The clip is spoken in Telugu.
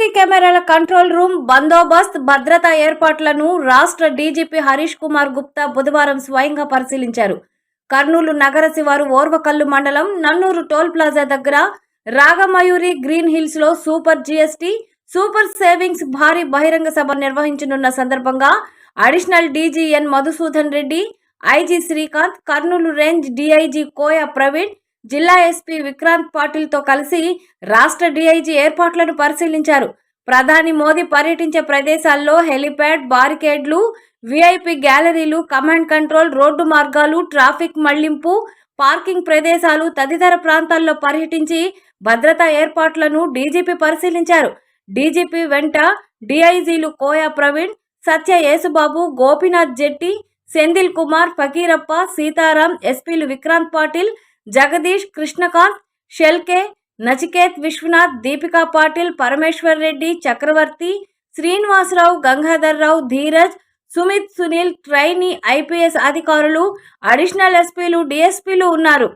సీసీ కెమెరాల కంట్రోల్ రూమ్ బందోబస్త్ భద్రతా ఏర్పాట్లను రాష్ట్ర డీజీపీ హరీష్ కుమార్ గుప్తా బుధవారం స్వయంగా పరిశీలించారు. కర్నూలు నగర శివారు ఓర్వకల్లు మండలం నన్నూరు టోల్ ప్లాజా దగ్గర రాగమయూరి గ్రీన్ హిల్స్లో సూపర్ జీఎస్టీ సూపర్ సేవింగ్స్ భారీ బహిరంగ సభ నిర్వహించనున్న సందర్భంగా additional DG N Madhusudan Reddy IG Srikanth Kurnool range DIG Koya Praveen జిల్లా ఎస్పీ విక్రాంత్ పాటిల్తో కలిసి రాష్ట్ర డీఐజీ ఏర్పాట్లను పరిశీలించారు. ప్రధాని మోదీ పర్యటించే ప్రదేశాల్లో హెలిప్యాడ్ బారికేడ్లు విఐపి గ్యాలరీలు కమాండ్ కంట్రోల్ రోడ్డు మార్గాలు ట్రాఫిక్ మళ్ళింపు పార్కింగ్ ప్రదేశాలు తదితర ప్రాంతాల్లో పర్యటించి భద్రతా ఏర్పాట్లను డీజీపీ పరిశీలించారు. డీజీపీ వెంట డీఐజీలు కోయా ప్రవీణ్ సత్య యేసుబాబు గోపీనాథ్ జెట్టి సెందిల్ కుమార్ ఫకీరప్ప సీతారాం ఎస్పీలు విక్రాంత్ పాటిల్ జగదీష్ కృష్ణకాంత్ షెల్కే నచికేత్ విశ్వనాథ్ దీపికా పాటిల్ పరమేశ్వర్ రెడ్డి చక్రవర్తి శ్రీనివాసరావు గంగాధర్రావు ధీరజ్ సుమిత్ సునీల్ ట్రైనీ ఐపీఎస్ అధికారులు అడిషనల్ ఎస్పీలు డిఎస్పీలు ఉన్నారు.